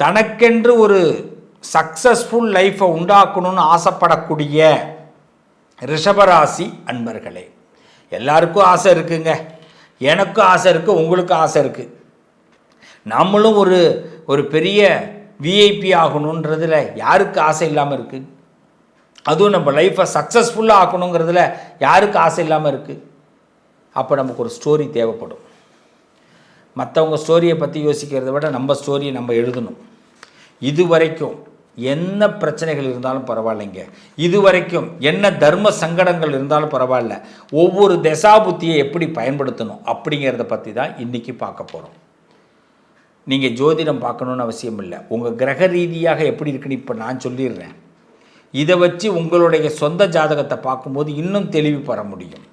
தனக்கென்று ஒரு சக்சஸ்ஃபுல் லைஃப்பை உண்டாக்கணும்னு ஆசைப்படக்கூடிய ரிஷபராசி அன்பர்களே எல்லாருக்கும் ஆசை இருக்குங்க. எனக்கும் ஆசை இருக்குது உங்களுக்கும் ஆசை இருக்குது நம்மளும் ஒரு ஒரு பெரிய விஐபி ஆகணுன்றதுல யாருக்கு ஆசை இல்லாமல் இருக்குது அதுவும் நம்ம லைஃப்பை சக்ஸஸ்ஃபுல்லாக ஆக்கணுங்கிறதுல யாருக்கு ஆசை இல்லாமல் இருக்குது அப்போ நமக்கு ஒரு ஸ்டோரி தேவைப்படும். மற்றவங்க ஸ்டோரியை பற்றி யோசிக்கிறத விட நம்ம ஸ்டோரியை நம்ம எழுதணும். இது வரைக்கும் என்ன பிரச்சனைகள் இருந்தாலும் பரவாயில்லைங்க. இது வரைக்கும் என்ன தர்ம சங்கடங்கள் இருந்தாலும் பரவாயில்ல. ஒவ்வொரு தசாபுத்தியை எப்படி பயன்படுத்தணும் அப்படிங்கிறத பற்றி தான் இன்றைக்கி பார்க்க போகிறோம் நீங்கள் ஜோதிடம் பார்க்கணுன்னு அவசியம் இல்லை. உங்கள் கிரக ரீதியாக எப்படி இருக்குன்னு இப்போ நான் சொல்லிடுறேன். இதை வச்சு உங்களுடைய சொந்த ஜாதகத்தை பார்க்கும்போது இன்னும் தெளிவு பெற முடியும்.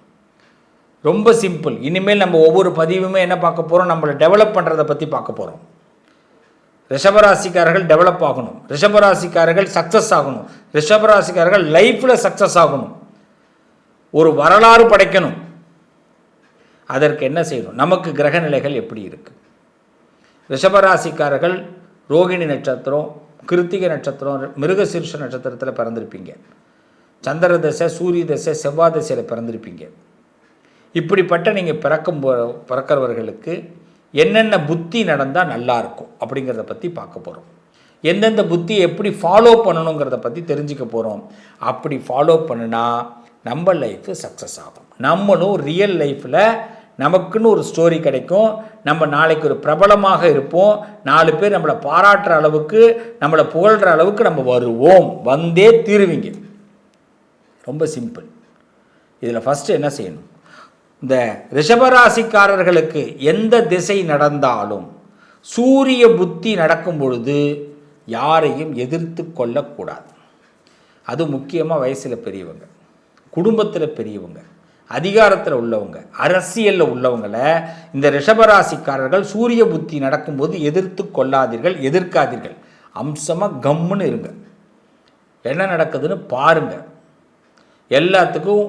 ரொம்ப சிம்பிள். இனிமேல் நம்ம ஒவ்வொரு பதிவுமே என்ன பார்க்க போகிறோம் நம்மளை டெவலப் பண்ணுறதை பற்றி பார்க்க போகிறோம் ரிஷபராசிக்காரர்கள் டெவலப் ஆகணும். ரிஷபராசிக்காரர்கள் சக்ஸஸ் ஆகணும். ரிஷபராசிக்காரர்கள் லைஃப்பில் சக்ஸஸ் ஆகணும். ஒரு வரலாறு படைக்கணும். அதற்கு என்ன செய்யணும்? நமக்கு கிரக நிலைகள் எப்படி இருக்குது ரிஷபராசிக்காரர்கள் ரோகிணி நட்சத்திரம் கிருத்திகை நட்சத்திரம் மிருகசீர்ஷ நட்சத்திரத்தில் பிறந்திருப்பீங்க. சந்திர தசை சூரிய தசை செவ்வாய் தசையில் பிறந்திருப்பீங்க. இப்படிப்பட்ட நீங்கள் பிறக்கும் பிறக்கிறவர்களுக்கு என்னென்ன புத்தி நடந்தால் நல்லாயிருக்கும் அப்படிங்கிறத பற்றி பார்க்க போகிறோம் எந்தெந்த புத்தி எப்படி ஃபாலோ பண்ணணுங்கிறத பற்றி தெரிஞ்சுக்க போகிறோம் அப்படி ஃபாலோ பண்ணுனா நம்ம லைஃப்பு சக்ஸஸ் ஆகும். நம்மளும் ரியல் லைஃப்பில் நமக்குன்னு ஒரு ஸ்டோரி கிடைக்கும். நம்ம நாளைக்கு ஒரு பிரபலமாக இருப்போம். நாலு பேர் நம்மளை பாராட்டுற அளவுக்கு நம்மளை புகழ்கிற அளவுக்கு நம்ம வருவோம். வந்தே தீருவீங்க. ரொம்ப சிம்பிள் இதில் ஃபஸ்ட்டு என்ன செய்யணும்? இந்த ரிஷபராசிக்காரர்களுக்கு எந்த திசை நடந்தாலும் சூரிய புத்தி நடக்கும் பொழுது யாரையும் எதிர்த்து கொள்ளக்கூடாது. அது முக்கியமாக வயசில் பெரியவங்க குடும்பத்தில் பெரியவங்க அதிகாரத்தில் உள்ளவங்க அரசியலில் உள்ளவங்களை இந்த ரிஷபராசிக்காரர்கள் சூரிய புத்தி நடக்கும்போது எதிர்த்து கொள்ளாதீர்கள் எதிர்க்காதீர்கள். அம்சமாக கம்முன்னு இருங்க. என்ன நடக்குதுன்னு பாருங்கள் எல்லாத்துக்கும்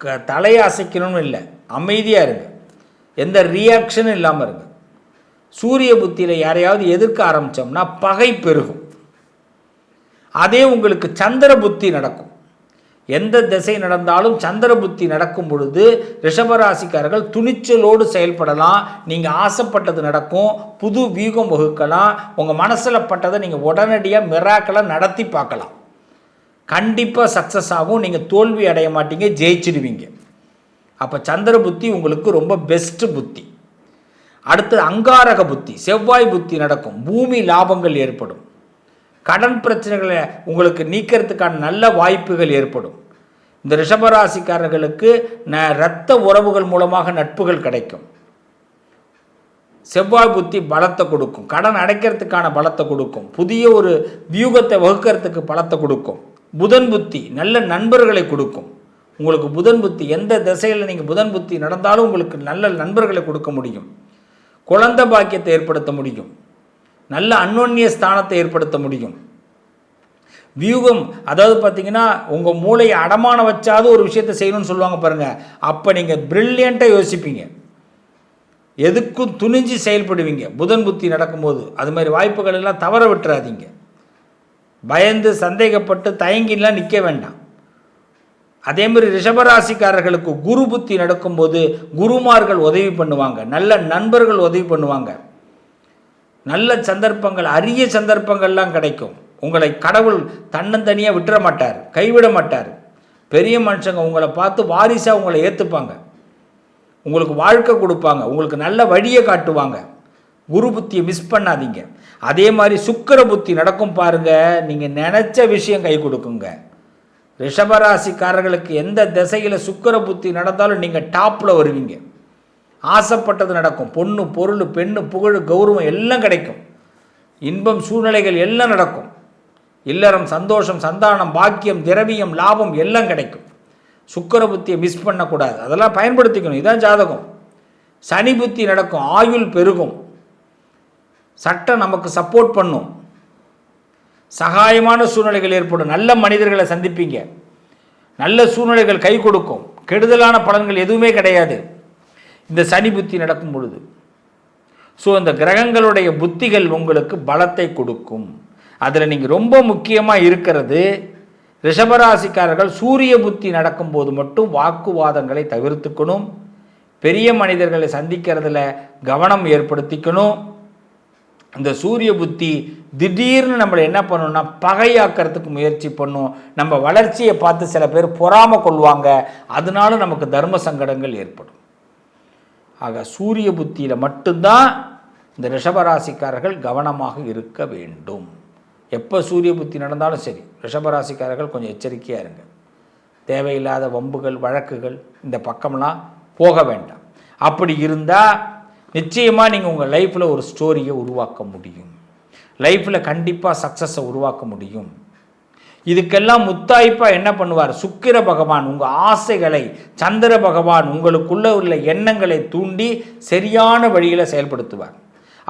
க தலையை அசைக்கணும்னு இல்லை. அமைதியாக இருங்க. எந்த ரியாக்ஷனும் இல்லாமல் இருங்க. சூரிய புத்தியில் யாரையாவது எதிர்க்க ஆரம்பித்தோம்னா பகை பெருகும். அதே உங்களுக்கு சந்திர புத்தி நடக்கும். எந்த திசை நடந்தாலும் சந்திர புத்தி நடக்கும் பொழுது ரிஷபராசிக்காரர்கள் துணிச்சலோடு செயல்படலாம். நீங்கள் ஆசைப்பட்டது நடக்கும். புது வியூகம் வகுக்கலாம். உங்கள் மனசில் பட்டதை நீங்கள் உடனடியாக மிராக்கலாக நடத்தி பார்க்கலாம். கண்டிப்பாக சக்ஸஸ் ஆகும். நீங்கள் தோல்வி அடைய மாட்டீங்க. ஜெயிச்சிடுவீங்க. அப்போ சந்திர புத்தி உங்களுக்கு ரொம்ப பெஸ்ட்டு புத்தி. அடுத்து அங்காரக புத்தி செவ்வாய் புத்தி நடக்கும் பூமி லாபங்கள் ஏற்படும். கடன் பிரச்சனைகளை உங்களுக்கு நீக்கிறதுக்கான நல்ல வாய்ப்புகள் ஏற்படும். இந்த ரிஷபராசிக்காரர்களுக்கு ந இரத்த உறவுகள் மூலமாக நட்புகள் கிடைக்கும். செவ்வாய் புத்தி பலத்தை கொடுக்கும். கடன் அடைக்கிறதுக்கான பலத்தை கொடுக்கும். புதிய ஒரு வியூகத்தை வகுக்கிறதுக்கு பலத்தை கொடுக்கும். புதன் புத்தி நல்ல நண்பர்களை கொடுக்கும். உங்களுக்கு புதன் புத்தி எந்த திசையில் நீங்கள் புதன் புத்தி நடந்தாலும் உங்களுக்கு நல்ல நண்பர்களை கொடுக்க முடியும். குழந்த பாக்கியத்தை ஏற்படுத்த முடியும். நல்ல அன்னோன்னிய ஸ்தானத்தை ஏற்படுத்த முடியும். வியூகம் அதாவது பார்த்தீங்கன்னா உங்கள் மூளையை அடமான வச்சாவது ஒரு விஷயத்தை செய்யணும்னு சொல்லுவாங்க பாருங்கள் அப்போ நீங்கள் ப்ரில்லியண்ட்டாக யோசிப்பீங்க. எதுக்கும் துணிஞ்சு செயல்படுவீங்க. புதன் புத்தி நடக்கும்போது. அது மாதிரி வாய்ப்புகள் எல்லாம் தவற விட்டுறாதீங்க. பயந்து சந்தேகப்பட்டு தயங்கிலாம் நிற்க வேண்டாம். அதே மாதிரி ரிஷபராசிக்காரர்களுக்கு குரு புத்தி நடக்கும்போது குருமார்கள் உதவி பண்ணுவாங்க. நல்ல நண்பர்கள் உதவி பண்ணுவாங்க. நல்ல சந்தர்ப்பங்கள் அரிய சந்தர்ப்பங்கள்லாம் கிடைக்கும். உங்களை கடவுள் தன்னந்தனியாக விட்டுற மாட்டார் கைவிட மாட்டார். பெரிய மனுஷங்க உங்களை பார்த்து வாரிசாக உங்களை ஏற்றுப்பாங்க உங்களுக்கு வாழ்க்கை கொடுப்பாங்க. உங்களுக்கு நல்ல வழியை காட்டுவாங்க. குரு புத்தியை மிஸ் பண்ணாதீங்க. அதே மாதிரி சுக்கிர புத்தி நடக்கும் பாருங்க. நீங்கள் நினச்ச விஷயம் கை கொடுக்குங்க. ரிஷபராசிக்காரர்களுக்கு எந்த திசையில் சுக்கிர புத்தி நடந்தாலும் நீங்கள் டாப்பில் வருவீங்க. ஆசைப்பட்டது நடக்கும். பொண்ணு பொருள் பெண்ணு புகழ் கௌரவம் எல்லாம் கிடைக்கும். இன்பம் சூழ்நிலைகள் எல்லாம் நடக்கும். இல்லறம் சந்தோஷம் சந்தானம் பாக்கியம் திரவியம் லாபம் எல்லாம் கிடைக்கும். சுக்கிர புத்தியை மிஸ் பண்ணக்கூடாது. அதெல்லாம் பயன்படுத்திக்கணும். இதான் ஜாதகம். சனி புத்தி நடக்கும். ஆயுள் பெருகும். சட்டம் நமக்கு சப்போர்ட் பண்ணும். சகாயமான சூழ்நிலைகள் ஏற்படும். நல்ல மனிதர்களை சந்திப்பீங்க. நல்ல சூழ்நிலைகள் கை கொடுக்கும். கெடுதலான பலன்கள் எதுவுமே கிடையாது. இந்த சனி புத்தி நடக்கும் பொழுது. ஸோ இந்த கிரகங்களுடைய புத்திகள் உங்களுக்கு பலத்தை கொடுக்கும். அதில் நீங்கள் ரொம்ப முக்கியமாக இருக்கிறது ரிஷபராசிக்காரர்கள் சூரிய புத்தி நடக்கும்போது மட்டும் வாக்குவாதங்களை தவிர்த்துக்கணும். பெரிய மனிதர்களை சந்திக்கிறதுல கவனம் ஏற்படுத்திக்கணும். இந்த சூரிய புத்தி திடீர்னு நம்மளை என்ன பண்ணணும்னா பகையாக்கிறதுக்கு முயற்சி பண்ணும். நம்ம வளர்ச்சியை பார்த்து சில பேர் பொறாம கொள்வாங்க. அதனால நமக்கு தர்ம சங்கடங்கள் ஏற்படும். ஆக சூரிய புத்தியில் மட்டும்தான் இந்த ரிஷபராசிக்காரர்கள் கவனமாக இருக்க வேண்டும். எப்போ சூரிய புத்தி நடந்தாலும் சரி ரிஷபராசிக்காரர்கள் கொஞ்சம் எச்சரிக்கையாக இருங்க. தேவையில்லாத வம்புகள் வழக்குகள் இந்த பக்கம்லாம் போக வேண்டாம். அப்படி இருந்தால் நிச்சயமாக நீங்கள் உங்கள் லைஃப்பில் ஒரு ஸ்டோரியை உருவாக்க முடியும். லைஃப்பில் கண்டிப்பாக சக்ஸஸை உருவாக்க முடியும். இதுக்கெல்லாம் முத்தாய்ப்பாக என்ன பண்ணுவார்? சுக்கிர பகவான் உங்கள் ஆசைகளை சந்திர பகவான் உங்களுக்குள்ள உள்ள எண்ணங்களை தூண்டி சரியான வழியில் செயல்படுத்துவார்.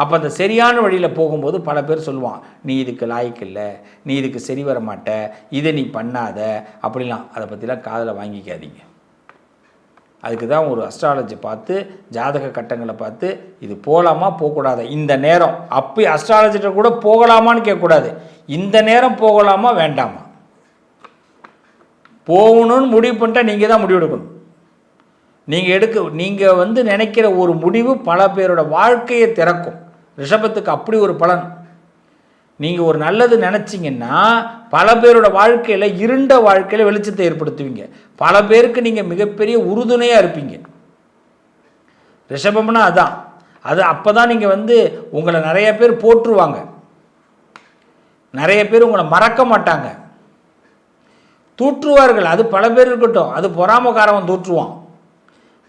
அப்போ அந்த சரியான வழியில் போகும்போது பல பேர் சொல்லுவான் நீ இதுக்கு லாய்க்கு இல்லை நீ இதுக்கு சரி வர மாட்ட இதை நீ பண்ணாத அப்படிலாம். அதை பற்றிலாம் காதில் வாங்கிக்காதீங்க. அதுக்கு தான் ஒரு அஸ்ட்ராலஜி பார்த்து ஜாதக கட்டங்களை பார்த்து இது போகலாமா போகக்கூடாது? இந்த நேரம். அப்போ அஸ்ட்ராலஜிட்ட கூட போகலாமான்னு கேட்கக்கூடாது. இந்த நேரம் போகலாமா வேண்டாமா? போகணும்னு முடிவு பண்ணிட்டா நீங்கள் தான் முடிவு எடுக்கணும். நீங்கள் எடுக்க நீங்கள் வந்து நினைக்கிற ஒரு முடிவு பல பேரோட வாழ்க்கையை திறக்கும். ரிஷபத்துக்கு அப்படி ஒரு பலன். நீங்கள் ஒரு நல்லது நினச்சிங்கன்னா பல பேரோட வாழ்க்கையில் இருண்ட வாழ்க்கையில் வெளிச்சத்தை ஏற்படுத்துவீங்க. பல பேருக்கு நீங்கள் மிகப்பெரிய உறுதுணையாக இருப்பீங்க. ரிஷபம்னா அதான். அது அப்போ தான் நீங்கள் வந்து உங்களை நிறைய பேர் போற்றுவாங்க. நிறைய பேர் உங்களை மறக்க மாட்டாங்க. தூற்றுவார்கள். அது பல பேர் இருக்கட்டும். அது பொறாமக்காரவன் தூற்றுவான்.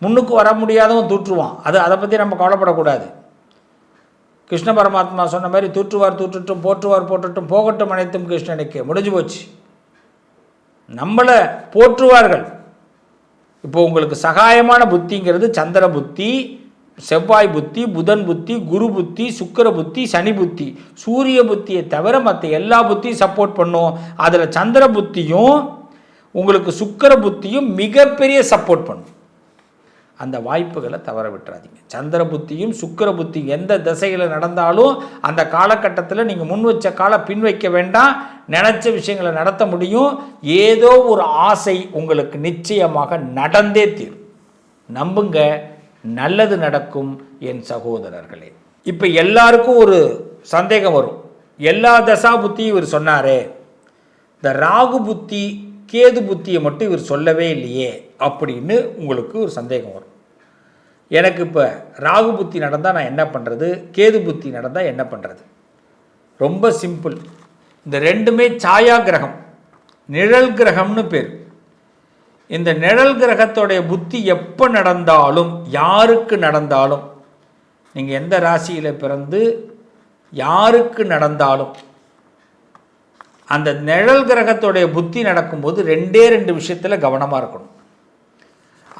முன்னுக்கு வர முடியாதவன் தூற்றுவான். அது அதை பற்றி நம்ம கவலைப்படக்கூடாது. கிருஷ்ண பரமாத்மா சொன்ன மாதிரி தூற்றுவார் தூற்றட்டும் போற்றுவார் போற்றட்டும் போகட்டும் அனைத்தும் கிருஷ்ணனுக்கு. முடிஞ்சு போச்சு. நம்மளை போற்றுவார்கள். இப்போ உங்களுக்கு சகாயமான புத்திங்கிறது சந்திர புத்தி செவ்வாய் புத்தி புதன் புத்தி குரு புத்தி சுக்கர புத்தி சனி புத்தி. சூரிய புத்தியை தவிர மற்ற எல்லா புத்தியும் சப்போர்ட் பண்ணும். அதில் சந்திர புத்தியும் உங்களுக்கு சுக்கர புத்தியும் மிகப்பெரிய சப்போர்ட் பண்ணும். அந்த வாய்ப்புகளை தவற விட்டுறாதீங்க. சந்திர புத்தியும் சுக்கர புத்தி எந்த திசையில் நடந்தாலும் அந்த காலகட்டத்தில் நீங்கள் முன் வச்ச காலை பின் வைக்க வேண்டாம். நினச்ச விஷயங்களை நடத்த முடியும். ஏதோ ஒரு ஆசை உங்களுக்கு நிச்சயமாக நடந்தே தீரும். நம்புங்க நல்லது நடக்கும் என் சகோதரர்களே. இப்போ எல்லாருக்கும் ஒரு சந்தேகம் வரும். எல்லா தசா புத்தியும் இவர் சொன்னாரே இந்த ராகு புத்தி கேது புத்தியை மட்டும் இவர் சொல்லவே இல்லையே அப்படின்னு உங்களுக்கு ஒரு சந்தேகம் வரும். எனக்கு இப்போ ராகு புத்தி நடந்தால் நான் என்ன பண்ணுறது கேது புத்தி நடந்தால் என்ன பண்ணுறது ரொம்ப சிம்பிள் இந்த ரெண்டுமே சாயா கிரகம் நிழல் கிரகம்னு பேர். இந்த நிழல் கிரகத்தோடைய புத்தி எப்போ நடந்தாலும் யாருக்கு நடந்தாலும் நீங்கள் எந்த ராசியில் பிறந்து யாருக்கு நடந்தாலும் அந்த நிழல் கிரகத்துடைய புத்தி நடக்கும்போது ரெண்டே ரெண்டு விஷயத்தில் கவனமாக இருக்கணும்.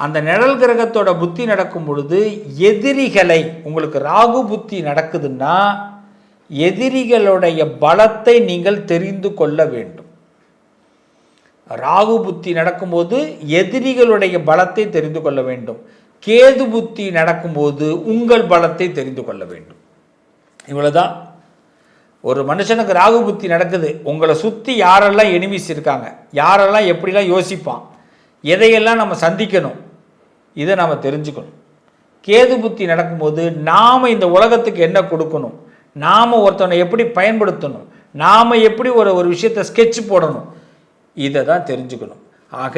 அந்த நிழல் கிரகத்தோட புத்தி நடக்கும் பொழுது எதிரிகளை உங்களுக்கு ராகு புத்தி நடக்குதுன்னா எதிரிகளுடைய பலத்தை நீங்கள் தெரிந்து கொள்ள வேண்டும். ராகு புத்தி நடக்கும்போது எதிரிகளுடைய பலத்தை தெரிந்து கொள்ள வேண்டும். கேது புத்தி நடக்கும்போது உங்கள் பலத்தை தெரிந்து கொள்ள வேண்டும். இவ்வளோதான் ஒரு மனுஷனுக்கு ராகு புத்தி நடக்குது உங்களை சுற்றி யாரெல்லாம் எனிமிஸ் இருக்காங்க யாரெல்லாம் எப்படிலாம் யோசிப்பான் எதையெல்லாம் நம்ம சந்திக்கணும் இதை நாம் தெரிஞ்சுக்கணும். கேது புத்தி நடக்கும்போது நாம் இந்த உலகத்துக்கு என்ன கொடுக்கணும் நாம் ஒருத்தவனை எப்படி பயன்படுத்தணும் நாம் எப்படி ஒரு ஒரு விஷயத்தை ஸ்கெட்ச் போடணும் இதை தான் தெரிஞ்சுக்கணும். ஆக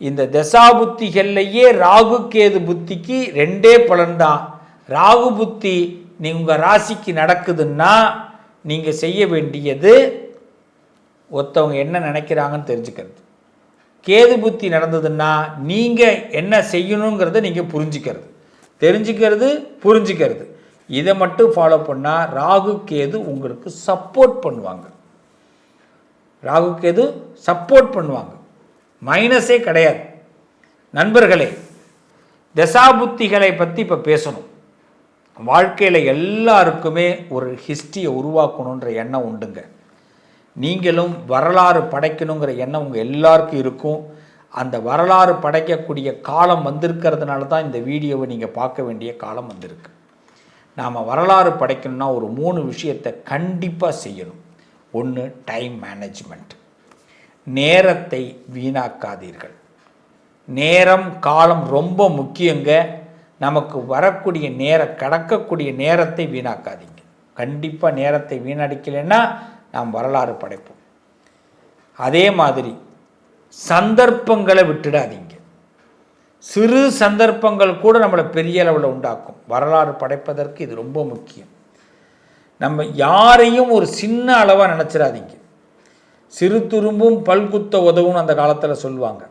இந்த தசா புத்திகள்லையே ராகு கேது புத்திக்கு ரெண்டே பலன்தான். ராகு புத்தி நீ உங்கள் ராசிக்கு நடக்குதுன்னா நீங்கள் செய்ய வேண்டியது ஒருத்தவங்க என்ன நினைக்கிறாங்கன்னு தெரிஞ்சுக்கிறது. கேது புத்தி நடந்ததுன்னா நீங்கள் என்ன செய்யணுங்கிறத நீங்கள் புரிஞ்சுக்கிறது. தெரிஞ்சுக்கிறது புரிஞ்சுக்கிறது. இதை மட்டும் ஃபாலோ பண்ணால் ராகு கேது உங்களுக்கு சப்போர்ட் பண்ணுவாங்க. ராகு கேது சப்போர்ட் பண்ணுவாங்க. மைனஸே கிடையாது. நண்பர்களே தசாபுத்திகளை பற்றி இப்போ பேசணும். வாழ்க்கையில் எல்லாருக்குமே ஒரு ஹிஸ்ட்ரியை உருவாக்கணுன்ற எண்ணம் உண்டுங்க. நீங்களும் வரலாறு படைக்கணுங்கிற எண்ணம் உங்கள் எல்லாருக்கும் இருக்கும். அந்த வரலாறு படைக்கக்கூடிய காலம் வந்திருக்கிறதுனால தான் இந்த வீடியோவை நீங்கள் பார்க்க வேண்டிய காலம் வந்திருக்கு. நாம் வரலாறு படைக்கணும்னா ஒரு மூணு விஷயத்தை கண்டிப்பாக செய்யணும். ஒன்று டைம் மேனேஜ்மெண்ட் நேரத்தை வீணாக்காதீர்கள். நேரம் காலம் ரொம்ப முக்கியங்க. நமக்கு வரக்கூடிய நேர கடக்கக்கூடிய நேரத்தை வீணாக்காதீங்க. கண்டிப்பாக நேரத்தை வீணடிக்கலைன்னா நாம் வரலாறு படைப்போம். அதே மாதிரி சந்தர்ப்பங்களை விட்டுடாதீங்க. சிறு சந்தர்ப்பங்கள் கூட நம்மளை பெரிய அளவில் உண்டாக்கும். வரலாறு படைப்பதற்கு இது ரொம்ப முக்கியம். நம்ம யாரையும் ஒரு சின்ன அளவாக நினச்சிடாதீங்க. சிறு துரும்பும் பல்குத்த உதவும் அந்த காலத்தில் சொல்லுவாங்க.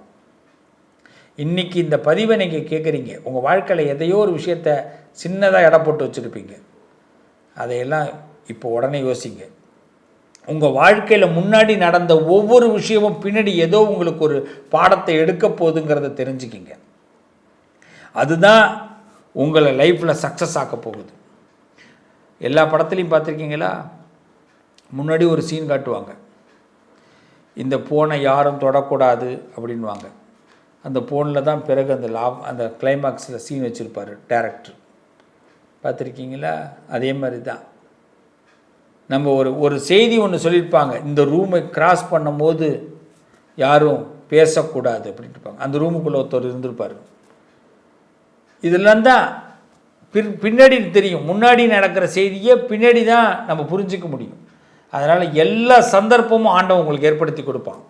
இன்றைக்கி இந்த பதிவை நீங்கள் கேட்குறீங்க உங்கள் வாழ்க்கையில் எதையோ ஒரு விஷயத்த சின்னதாக இடம் போட்டு வச்சுருப்பீங்க. அதையெல்லாம் இப்போ உடனே யோசிங்க. உங்கள் வாழ்க்கையில் முன்னாடி நடந்த ஒவ்வொரு விஷயமும் பின்னாடி ஏதோ உங்களுக்கு ஒரு பாடத்தை எடுக்க போகுதுங்கிறத தெரிஞ்சுக்கிங்க. அதுதான் உங்களை லைஃப்பில் சக்ஸஸ் ஆக்க போகுது. எல்லா படத்துலையும் பார்த்துருக்கீங்களா? முன்னாடி ஒரு சீன் காட்டுவாங்க. இந்த போனை யாரும் தொடக்கூடாது அப்படின்வாங்க அந்த ஃபோனில் தான் பிறகு அந்த லாப் அந்த கிளைமாக்ஸில் சீன் வச்சுருப்பார் டேரக்டர் பார்த்துருக்கீங்களா? அதே மாதிரி தான் நம்ம ஒரு ஒரு செய்தி ஒன்று சொல்லியிருப்பாங்க. இந்த ரூமை கிராஸ் பண்ணும்போது யாரும் பேசக்கூடாது அப்படின்ட்டு இருப்பாங்க. அந்த ரூமுக்குள்ளே ஒருத்தர் இருந்திருப்பார். இதெல்லாம் தான் பின் பின்னாடி தெரியும். முன்னாடி நடக்கிற செய்தியை பின்னாடி தான் நம்ம புரிஞ்சிக்க முடியும். அதனால் எல்லா சந்தர்ப்பமும் ஆண்டவன் உங்களுக்கு ஏற்படுத்தி கொடுப்பான்.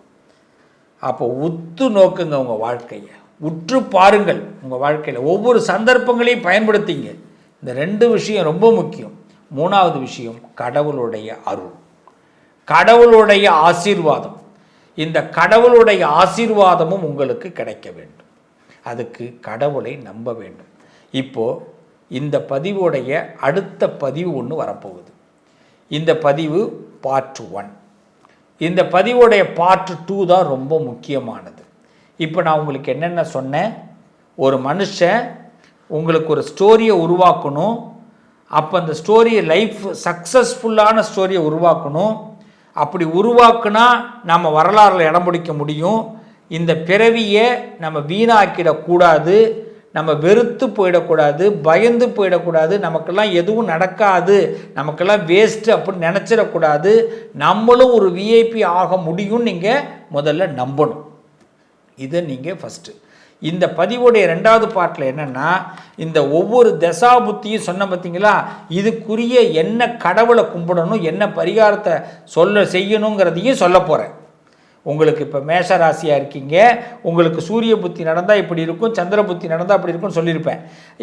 அப்போ உத்து நோக்குங்க உங்கள் வாழ்க்கையை. உற்று பாருங்கள் உங்கள் வாழ்க்கையில். ஒவ்வொரு சந்தர்ப்பங்களையும் பயன்படுத்திங்க. இந்த ரெண்டு விஷயம் ரொம்ப முக்கியம். மூணாவது விஷயம் கடவுளுடைய அருள். கடவுளுடைய ஆசீர்வாதம். இந்த கடவுளுடைய ஆசீர்வாதமும் உங்களுக்கு கிடைக்க வேண்டும். அதுக்கு கடவுளை நம்ப வேண்டும். இப்போது இந்த பதிவுடைய அடுத்த பதிவு ஒன்று வரப்போகுது. இந்த பதிவு பார்ட் ஒன் இந்த பதிவுடைய பார்ட் டூ தான் ரொம்ப முக்கியமானது. இப்போ நான் உங்களுக்கு என்னென்ன சொன்னேன்? ஒரு மனுஷன் உங்களுக்கு ஒரு ஸ்டோரியை உருவாக்கணும். அப்போ அந்த ஸ்டோரியை லைஃப் சக்ஸஸ்ஃபுல்லான ஸ்டோரியை உருவாக்கணும். அப்படி உருவாக்குனா நம்ம வரலாறில் இடம் பிடிக்க முடியும். இந்த பிறவியை நம்ம வீணாக்கிடக்கூடாது நம்ம வெறுத்து போயிடக்கூடாது பயந்து போயிடக்கூடாது நமக்கெல்லாம் எதுவும் நடக்காது நமக்கெல்லாம் வேஸ்ட்டு அப்படின்னு நினச்சிடக்கூடாது. நம்மளும் ஒரு விஐபி ஆக முடியும்னு நீங்கள் முதல்ல நம்பணும். இதை நீங்கள் ஃபஸ்ட்டு இந்த பதிவுடைய ரெண்டாவது பாட்டில் என்னென்னா இந்த ஒவ்வொரு தசா புத்தியும் சொன்ன பார்த்தீங்களா? இதுக்குரிய என்ன கடவுளை கும்பிடணும் என்ன பரிகாரத்தை சொல்ல செய்யணுங்கிறதையும் சொல்ல போகிறேன் உங்களுக்கு இப்போ மேஷ ராசியாக இருக்கீங்க உங்களுக்கு சூரிய புத்தி நடந்தால் இப்படி இருக்கும் சந்திர புத்தி நடந்தால் அப்படி இருக்கும்னு சொல்லியிருப்பேன்.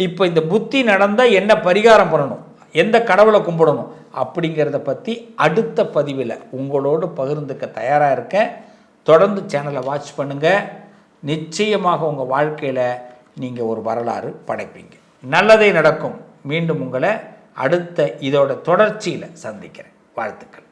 இப்போ இந்த புத்தி நடந்தால் என்ன பரிகாரம் பண்ணணும்? எந்த கடவுளை கும்பிடணும்? அப்படிங்கிறத பற்றி அடுத்த பதிவில் உங்களோடு பகிர்ந்துக்க தயாராக இருக்கேன். தொடர்ந்து சேனலை வாட்ச் பண்ணுங்கள் நிச்சயமாக உங்கள் வாழ்க்கையில் நீங்கள் ஒரு வரலாறு படைப்பீங்க. நல்லதே நடக்கும். மீண்டும் உங்களை அடுத்த இதோட தொடர்ச்சியில் சந்திக்கிறேன். வாழ்த்துக்கள்.